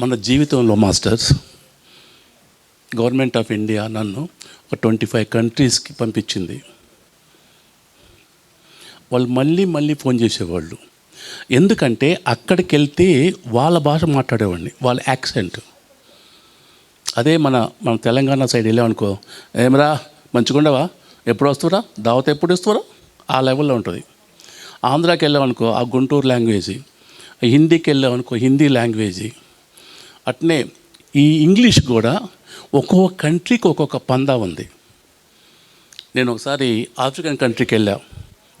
మన జీవితంలో masters government of India నన్ను ఒక ట్వంటీ ఫైవ్ కంట్రీస్కి పంపించింది. వాళ్ళు మళ్ళీ మళ్ళీ ఫోన్ చేసేవాళ్ళు. ఎందుకంటే అక్కడికి వెళ్తే వాళ్ళ భాష మాట్లాడేవాడిని వాళ్ళ యాక్సెంట్. అదే మన మన తెలంగాణ సైడ్ వెళ్ళామనుకో ఏమరా మంచిగుండవా ఎప్పుడు వస్తురా దావత ఎప్పుడు ఇస్తురా ఆ లెవెల్లో ఉంటుంది. ఆంధ్రాకి వెళ్ళామనుకో ఆ గుంటూరు లాంగ్వేజీ. హిందీకి వెళ్ళామనుకో హిందీ లాంగ్వేజీ. అట్నే ఈ ఇంగ్లీష్ కూడా ఒక్కొక్క కంట్రీకి ఒక్కొక్క పందా ఉంది. నేను ఒకసారి ఆఫ్రికన్ కంట్రీకి వెళ్ళా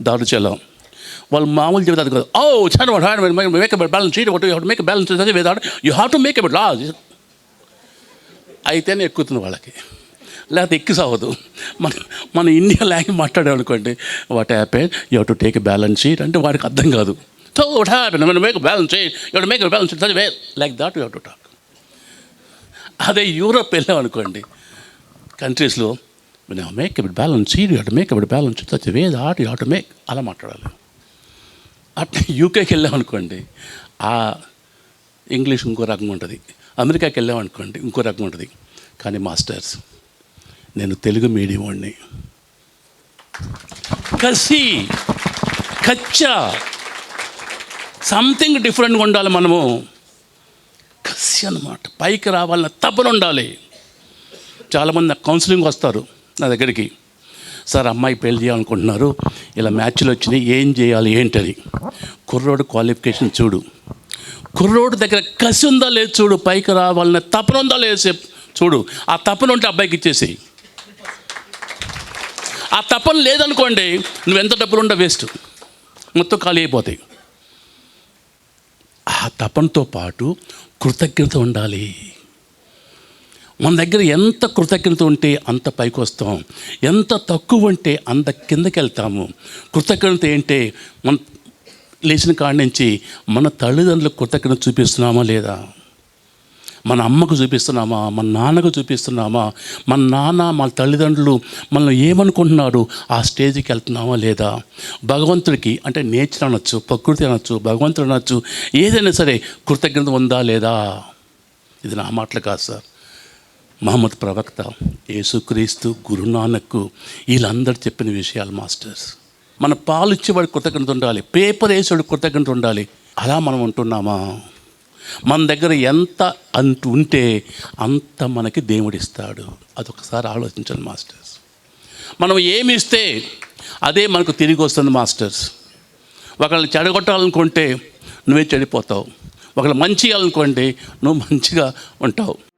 దారుచలం వాళ్ళు మామూలు చెబుతారు కదా ఓ చాలా make balance make balance you have to make లాజ్ అయితేనే ఎక్కుతుంది వాళ్ళకి. లేకపోతే ఎక్కి సాగదు మన మన India language మాట్లాడామనుకోండి what happen you to take balance sheet అంటే వాడికి అర్థం కాదు. So what happen make balance sheet you make balance sheet like that you to talk అదే యూరోప్ వెళ్ళామనుకోండి కంట్రీస్లో make it balance sheet you make it balance sheet way that you to make అలా మాట్లాడాలి. అట్లా యూకేకి వెళ్ళామనుకోండి ఆ ఇంగ్లీష్ ఇంకో రకం ఉంటుంది. అమెరికాకి వెళ్ళామనుకోండి ఇంకో రకం ఉంటుంది. కానీ మాస్టర్స్ నేను తెలుగు మీడియం వాడిని. కసి కచ్చా సంథింగ్ డిఫరెంట్గా ఉండాలి మనము. కసి అనమాట పైకి రావాలన్న తపన ఉండాలి. చాలామంది నాకు కౌన్సిలింగ్ వస్తారు నా దగ్గరికి. సార్ అమ్మాయి పెళ్ళి చేయాలనుకుంటున్నారు. ఇలా మ్యాచ్లు వచ్చినాయి ఏం చేయాలి ఏంటది? కుర్రోడు క్వాలిఫికేషన్ చూడు. కుర్రోడు దగ్గర కసి ఉందా లేదు చూడు పైకి రావాలన్న తపన ఉందా లేదు చూడు. ఆ తపన ఉంటే అబ్బాయికి ఇచ్చేసేయి. ఆ తపన లేదనుకోండి నువ్వు ఎంత డబ్బులు ఉండ వేస్ట్. మొత్తం ఖాళీ అయిపోతాయి. ఆ తపనతో పాటు కృతజ్ఞత ఉండాలి. మన దగ్గర ఎంత కృతజ్ఞత ఉంటే అంత పైకి వస్తాం. ఎంత తక్కువ ఉంటే అంత కిందకి వెళ్తాము. కృతజ్ఞత ఏంటే మన లేచిన కాడి నుంచి మన తల్లిదండ్రులకు కృతజ్ఞత చూపిస్తున్నామా లేదా? మన అమ్మకు చూపిస్తున్నామా? మన నాన్నకు చూపిస్తున్నామా? మన నాన్న మన తల్లిదండ్రులు మనల్ని ఏమనుకుంటున్నారు? ఆ స్టేజ్కి వెళ్తున్నామా లేదా? భగవంతుడికి అంటే నేచర్ అనొచ్చు ప్రకృతి అనొచ్చు భగవంతుడు అనొచ్చు ఏదైనా సరే కృతజ్ఞత ఉందా లేదా? ఇది నా మాటలు కాదు సార్. మహమ్మద్ ప్రవక్త యేసుక్రీస్తు గురునానక్ వీళ్ళందరూ చెప్పిన విషయాలు మాస్టర్స్. మన పాలు ఇచ్చేవాడు కృతజ్ఞత ఉండాలి పేపర్ వేసేవాడు కృతజ్ఞత ఉండాలి. అలా మనం ఉంటున్నామా? మన దగ్గర ఎంత అంత ఉంటే అంత మనకి దేవుడిస్తాడు. అదొకసారి ఆలోచించండి మాస్టర్స్. మనం ఏమి ఇస్తే అదే మనకు తిరిగి వస్తుంది మాస్టర్స్. ఒకళ్ళని చెడగొట్టాలనుకుంటే నువ్వే చెడిపోతావు. ఒకళ్ళు మంచి చేయాలనుకోండి నువ్వు మంచిగా ఉంటావు.